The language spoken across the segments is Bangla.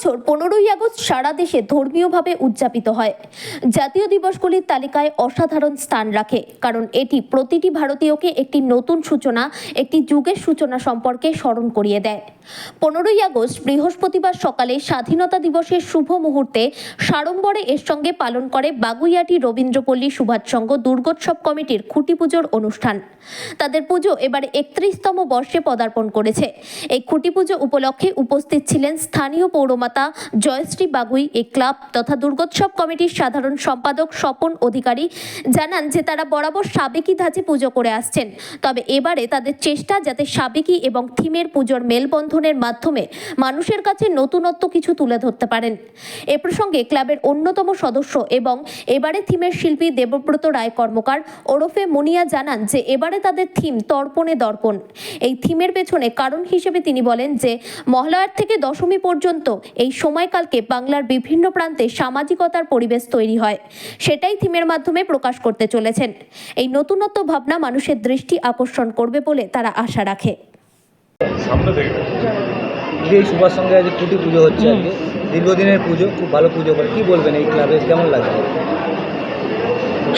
বছর পনেরোই আগস্ট সারা দেশে ধর্মীয়ভাবে উদযাপিত হয়। জাতীয় দিবসগুলির তালিকায় অসাধারণ স্থান রাখে, কারণ এটি প্রতিটি ভারতীয়কে একটি নতুন সূচনা, একটি যুগের সূচনা সম্পর্কে স্মরণ করিয়ে দেয়। পনেরোই আগস্ট বৃহস্পতিবার সকালে স্বাধীনতা দিবসের শুভ মুহূর্তে সাড়ম্বরে এর সঙ্গে পালন করে বাগুইয়াটি রবীন্দ্রপল্লী সুভাষ সংঘ দুর্গোৎসব কমিটির খুঁটি পুজোর অনুষ্ঠান। তাদের পুজো এবারে একত্রিশতম বর্ষে পদার্পণ করেছে। এই খুঁটি পুজো উপলক্ষে উপস্থিত ছিলেন স্থানীয় পৌরমাতা জয়শ্রী বাগুই এই ক্লাব তথা দুর্গোৎসব কমিটির সাধারণ সম্পাদক স্বপন অধিকারী জানান যে তারা বরাবর সাবেকি ধাঁচে পুজো করে আসছেন। তবে এবারে তাদের চেষ্টা যাতে সাবেকি এবং থিমের পুজোর মেলবন্ধনের মাধ্যমে মানুষের কাছে নতুনত্ব কিছু তুলে ধরতে পারেন। এ প্রসঙ্গে ক্লাবের অন্যতম সদস্য এবং এবারে থিমের শিল্পী দেবব্রত রায় কর্মকার ওরফে মুনিয়া জানান যে এবারে তাদের থিম তর্পণে দর্পণ। এই থিমের পেছনে কারণ হিসেবে তিনি বলেন যে মহালয়ার থেকে দশমী পর্যন্ত এই সময়কালকে বাংলার বিভিন্ন প্রান্তে সামাজিকতার পরিবেশ তৈরি হয়। সেটাই থিমের মাধ্যমে প্রকাশ করতে চলেছেন। এই নতুনত্ব ভাবনা মানুষের দৃষ্টি আকর্ষণ করবে বলে তারা আশা রাখে। যে এই সুভাষ সঙ্গে আজ কুটি পুজো হচ্ছে আজকে দীর্ঘদিনের পুজো খুব ভালো পুজো করে। কি বলবেন এই ক্লাবে? কেমন লাগবে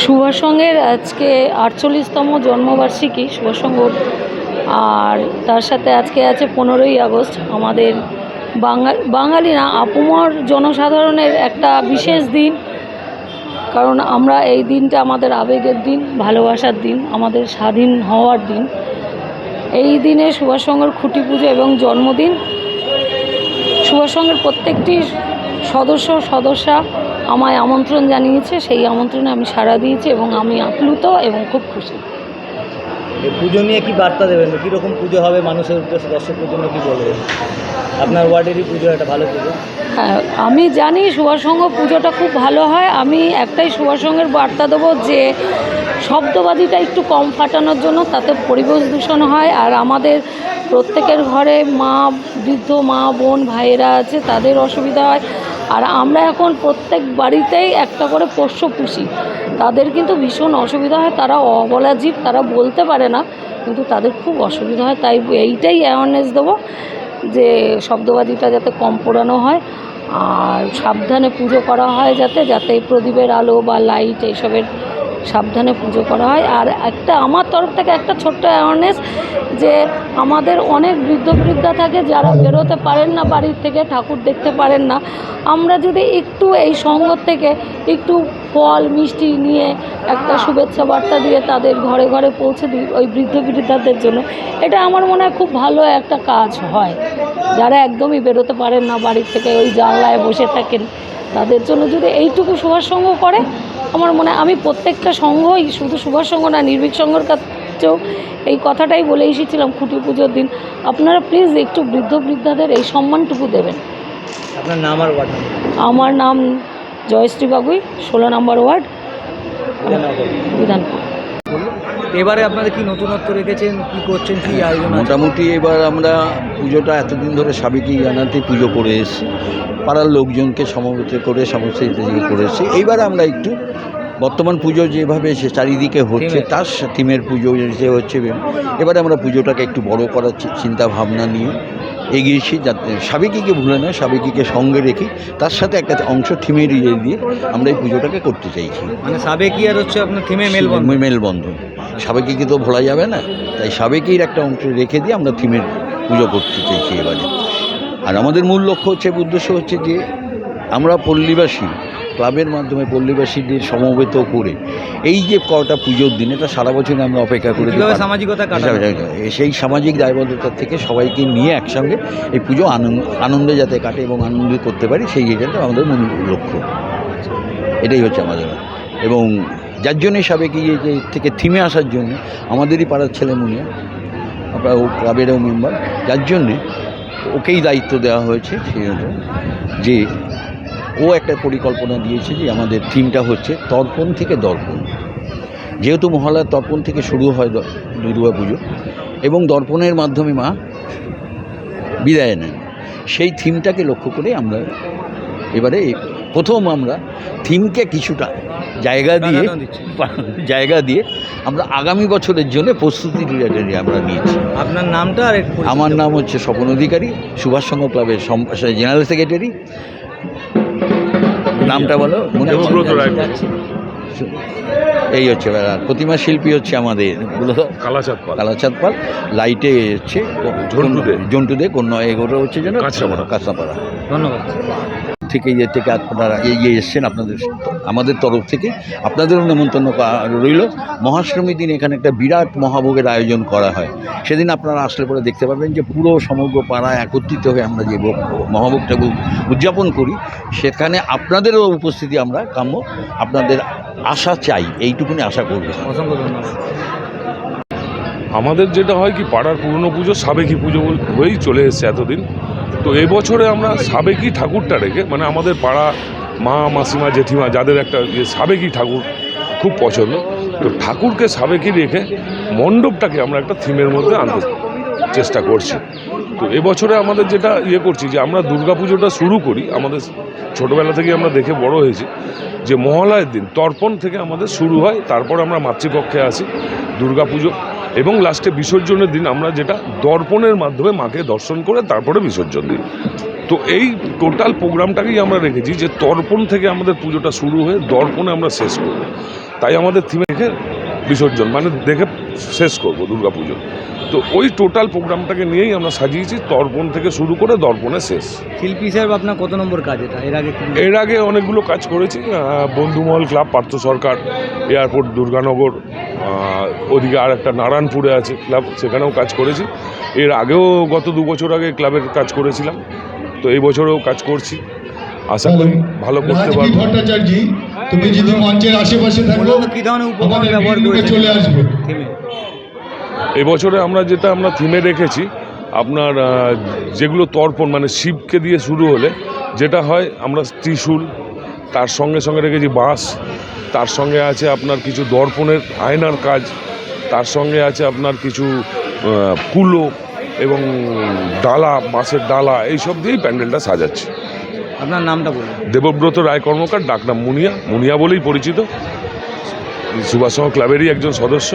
সুভাষ সংঘের আজকে আটচল্লিশতম জন্মবার্ষিকী সুভাষ সংঘ আর তার সাথে আজকে আছে পনেরোই আগস্ট আমাদের বাঙাল, বাঙালি না, আপুমর জনসাধারণের একটা বিশেষ দিন। কারণ আমরা এই দিনটা আমাদের আবেগের দিন, ভালোবাসার দিন, আমাদের স্বাধীন হওয়ার দিন। এই দিনে সুভাষ খুঁটি পুজো এবং জন্মদিন। সুভাষ সংঘের প্রত্যেকটি সদস্য সদস্যা আমায় আমন্ত্রণ জানিয়েছে। সেই আমন্ত্রণে আমি সাড়া দিয়েছি এবং আমি আপ্লুত এবং খুব খুশি। এই পুজো নিয়ে কি বার্তা দেবেন? কীরকম পুজো হবে মানুষের উদ্দেশ্যে, দর্শকদের জন্য কী বলবেন? আপনার ওয়ার্ডেরই পুজো একটা ভালো পুজো। হ্যাঁ আমি জানি সুভাষ পুজোটা খুব ভালো হয়। আমি একটাই সুভাষ বার্তা দেবো যে শব্দবাদীটা একটু কম ফাটানোর জন্য, তাতে পরিবেশ দূষণ হয়। আর আমাদের প্রত্যেকের ঘরে মা, বৃদ্ধ মা, বোন, ভাইয়েরা আছে, তাদের অসুবিধা হয়। আর আমরা এখন প্রত্যেক বাড়িতেই একটা করে পোষ্য পুষি। তাদের কিন্তু ভীষণ অসুবিধা হয়, তারা অবলা জীব, তারা বলতে পারে না, কিন্তু তাদের খুব অসুবিধা হয়। তাই এইটাই অ্যাওয়ারনেস দেবো যে শব্দবাজিটা যাতে কম পোড়ানো হয় আর সাবধানে পুজো করা হয় যাতে যাতে প্রদীপের আলো বা লাইট এইসবের সাবধানে পুজো করা হয়। আর একটা আমার তরফ থেকে একটা ছোট্ট অ্যাওয়ারনেস যে আমাদের অনেক বৃদ্ধ বৃদ্ধা থাকে যারা বেরোতে পারেন না বাড়ির থেকে, ঠাকুর দেখতে পারেন না। আমরা যদি একটু এই সঙ্গ থেকে একটু ফল, মিষ্টি নিয়ে একটা শুভেচ্ছা বার্তা দিয়ে তাদের ঘরে ঘরে পৌঁছে দিই ওই বৃদ্ধ বৃদ্ধাদের জন্য, এটা আমার মনে হয় খুব ভালো একটা কাজ হয়। যারা একদমই বেরোতে পারেন না বাড়ির থেকে, ওই জানলায় বসে থাকেন, তাদের জন্য যদি এইটুকু সংঘ করে আমার মনে হয় আমি প্রত্যেকটা সঙ্ঘই শুধু সুভাষ সংঘ না নির্ভীক সংঘর কাছেও এই কথাটাই বলে এসেছিলাম খুঁটি পুজোর দিন। আপনারা প্লিজ একটু বৃদ্ধ বৃদ্ধাদের এই সম্মানটুকু দেবেন। আপনার নাম আর ওয়ার্ড আমার নাম জয়শ্রী বাগুই ষোলো নম্বর ওয়ার্ড বিধানপুর। এবারে আপনারা কি নতুনত্ব রেখেছেন? কি করছেন? কি আয়োজন মোটামুটি এবার আমরা পুজোটা এতদিন ধরে সাবেকি জানাতে পুজো করে এসেছি। পাড়ার লোকজনকে সমবেত করে সমস্ত ইত্যাদি করে এসেছি। এইবার আমরা একটু বর্তমান পুজো যেভাবে সে চারিদিকে হচ্ছে তার থিমের পুজো যে হচ্ছে এবারে আমরা পুজোটাকে একটু বড় করার চিন্তা ভাবনা নিয়ে এগিয়েছি যাতে সাবেকিকে ভুলে না সাবেকিকে সঙ্গে রেখে তার সাথে একটা অংশ থিমের ইয়ে দিয়ে আমরা এই পুজোটাকে করতে চাইছি। মানে সাবেকি আর হচ্ছে আপনার থিমে মেলবন্ধ মেলবন্ধন। সাবেকিকে তো ভোলা যাবে না? তাই সাবেকির একটা অংশ রেখে দিয়ে আমরা থিমের পুজো করতে চাইছি এবারে। আর আমাদের মূল লক্ষ্য হচ্ছে উদ্দেশ্য হচ্ছে যে আমরা পল্লীবাসী ক্লাবের মাধ্যমে পল্লীবাসীদের সমবেত করে এই যে কটা পুজোর দিন এটা সারা বছর আমরা অপেক্ষা করে সামাজিকতা সেই সামাজিক দায়বদ্ধতা থেকে সবাইকে নিয়ে একসঙ্গে এই পুজো আনন্দ আনন্দে যাতে কাটে এবং আনন্দ করতে পারি সেই এটা আমাদের মূল লক্ষ্য। এটাই হচ্ছে আমাদের। এবং যার জন্যে সাবেক ইয়ে থেকে থিমে আসার জন্য আমাদেরই পাড়ার ছেলে মুনিয়া, আমরা ও ক্লাবেরও মেম্বার, যার জন্যে ওকেই দায়িত্ব দেওয়া হয়েছে সেই জন্য যে ও একটা পরিকল্পনা দিয়েছে যে আমাদের থিমটা হচ্ছে তর্পণ থেকে দর্পণ। যেহেতু মহালয়ার তর্পণ থেকে শুরু হয় দুর্গা পুজো এবং দর্পণের মাধ্যমে মা বিদায় নেন, সেই থিমটাকে লক্ষ্য করে আমরা এবারে প্রথম আমরা থিমকে কিছুটা জায়গা দিয়ে জায়গা দিয়ে আমরা আগামী বছরের জন্য প্রস্তুতি আমরা নিয়েছি। আপনার নামটা আর আমার নাম হচ্ছে স্বপন অধিকারী সুভাষ সংঘ ক্লাবের জেনারেল সেক্রেটারি। নামটা বলো মনে দেবব্রত রায় এই হচ্ছে প্রতিমা শিল্পী হচ্ছে আমাদের কালাচাঁদ পাল। কালাচাঁদ পাল। লাইটে হচ্ছে ঝন্টু দে। জন্টু দে কোন এগুলো হচ্ছে যেন কাঁচরাপাড়া। কাঁচরাপাড়া। ধন্যবাদ। থেকে ইয়ে থেকে আপনারা এগিয়ে এসছেন আপনাদের আমাদের তরফ থেকে। আপনাদেরও নেমন্তন্ন রইল। মহাষ্টমীর দিন এখানে একটা বিরাট মহাভোগের আয়োজন করা হয়। সেদিন আপনারা আসলে পরে দেখতে পাবেন যে পুরো সমগ্র পাড়া একত্রিত হয়ে আমরা যে ভোগ- মহাভোগটা উদযাপন করি, সেখানে আপনাদেরও উপস্থিতি আমরা কাম্য। আপনাদের আশা চাই, এইটুকুনি আশা করব। আমাদের যেটা হয় কি, পাড়ার পুরনো পুজো সাবেকি পুজো হয়েই চলে এসেছে এতদিন। তো এবছরে আমরা সাবেকি ঠাকুরটা রেখে মানে আমাদের পাড়া মা, মাসিমা, জেঠিমা যাদের একটা ইয়ে সাবেকি ঠাকুর খুব পছন্দ, তো ঠাকুরকে সাবেকি রেখে মণ্ডপটাকে আমরা একটা থিমের মধ্যে আনতে চেষ্টা করছি। তো এবছরে আমাদের যেটা ইয়ে করছি যে আমরা পুজোটা শুরু করি, আমাদের ছোটোবেলা থেকে আমরা দেখে বড় হয়েছি যে মহালয়ের দিন, তর্পণ থেকে আমাদের শুরু হয়, তারপর আমরা মাতৃপক্ষে আসি পুজো এবং লাস্টে বিসর্জনের দিন আমরা যেটা দর্পণের মাধ্যমে মাকে দর্শন করে তারপরে বিসর্জন দিই। তো এই টোটাল প্রোগ্রামটাকেই আমরা রেখেছি যে তর্পণ থেকে আমাদের পুজোটা শুরু হয়ে দর্পণে আমরা শেষ করব। তাই আমাদের থিমে বিসর্জন মানে দেখে শেষ করব দুর্গা পুজো তো ওই টোটাল প্রোগ্রামটাকে নিয়েই আমরা সাজিয়েছি তর্পণ থেকে শুরু করে দর্পণে শেষ। শিল্পী সাহেব আপনার কত নম্বর কাজ এটা? এর আগে এর আগে অনেকগুলো কাজ করেছি বন্ধুমহল ক্লাব পার্থ সরকার এয়ারপোর্ট দুর্গানগর ওদিকে আর একটা নারায়ণপুরে আছে ক্লাব সেখানেও কাজ করেছি। এর আগেও গত দু বছর আগে ক্লাবের কাজ করেছিলাম তো এই বছরেও কাজ করছি। আশা করি ভালো করতে পারব। ভট্টাচার্য তুমি যদি মঞ্চের আশেপাশে থাকো কি ধরনের উপকরণ আমাদের চলে আসবে। এবছরে আমরা যেটা আমরা থিমে রেখেছি আপনার যেগুলো তর্পণ মানে শিবকে দিয়ে শুরু হলে যেটা হয় আমরা ত্রিশূল তার সঙ্গে সঙ্গে রেখেছি বাঁশ তার সঙ্গে আছে আপনার কিছু দর্পণের আয়নার কাজ তার সঙ্গে আছে আপনার কিছু কুলো এবং ডালা বাঁশের ডালা এইসব দিয়েই প্যান্ডেলটা সাজাচ্ছি। আপনার নামটা বলুন। দেবব্রত রায় কর্মকার, ডাকনাম মুনিয়া। মুনিয়া বলেই পরিচিত। সুভাষ ক্লাবেরই একজন সদস্য।